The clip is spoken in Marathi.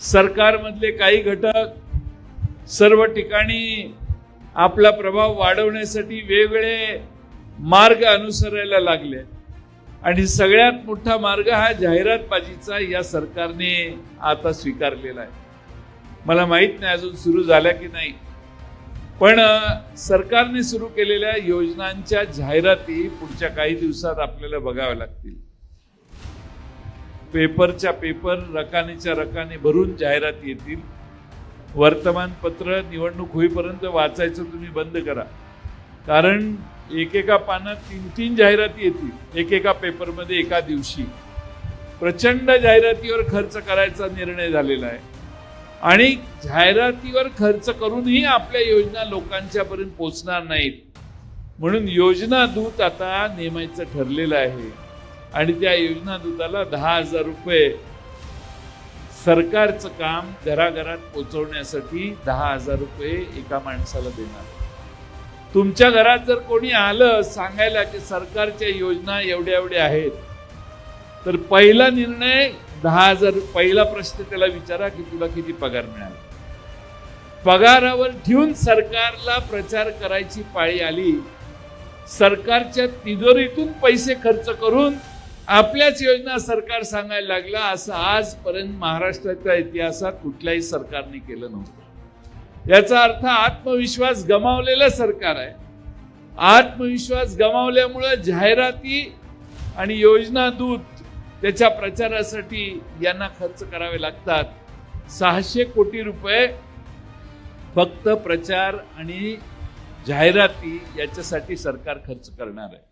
सरकारमधले काही घटक सर्व ठिकाणी आपला प्रभाव वाढवण्यासाठी वेगवेगळे मार्ग अनुसरायला लागले. आणि सगळ्यात मोठा मार्ग हा जाहिरातबाजीचा या सरकारने आता स्वीकारलेला आहे. मला माहीत नाही अजून सुरू झाल्या की नाही. पण सरकारने सुरू केलेल्या योजनांच्या जाहिराती पुढच्या काही दिवसात आपल्याला बघाव्या लागतील. पेपरच्या पेपर रकानेच्या रकाने भरून जाहिराती येतील. वर्तमानपत्र निवडणूक होईपर्यंत वाचायचं तुम्ही बंद करा. कारण एकेका पानात तीन तीन जाहिराती येतील. एकेका पेपरमध्ये एका दिवशी. प्रचंड जाहिरातीवर खर्च करायचा निर्णय झालेला आहे. आणि जाहिरातीवर खर्च करूनही आपल्या योजना लोकांच्यापर्यंत पोचणार नाहीत. म्हणून योजना दूत आता नेमायचं ठरलेलं आहे. आणि त्या योजना दूताला दहा हजार रुपये. सरकारचं काम घराघरात पोचवण्यासाठी दहा हजार रुपये एका माणसाला देणार. तुमच्या घरात जर कोणी आलं सांगायला की सरकारच्या योजना एवढ्या एवढ्या आहेत तर पहिला निर्णय दहा हजार पहिला प्रश्न त्याला विचारा की तुला किती पगार मिळाला. पगारावर ठेवून सरकारला प्रचार करायची पाळी आली सरकारच्या तिजोरीतून पैसे खर्च करून आपल्याच योजना सरकार सांगायला लागला असं आजपर्यंत महाराष्ट्राच्या इतिहासात कुठल्याही सरकारने केलं नव्हतं. याचा अर्थ आत्मविश्वास गमावलेलं सरकार आहे. आत्मविश्वास गमावल्यामुळं जाहिराती आणि योजना दूत त्याच्या प्रचारासाठी यांना खर्च करावे लागतात. सहाशे कोटी रुपये फक्त प्रचार आणि जाहिराती याच्यासाठी सरकार खर्च करणार आहे.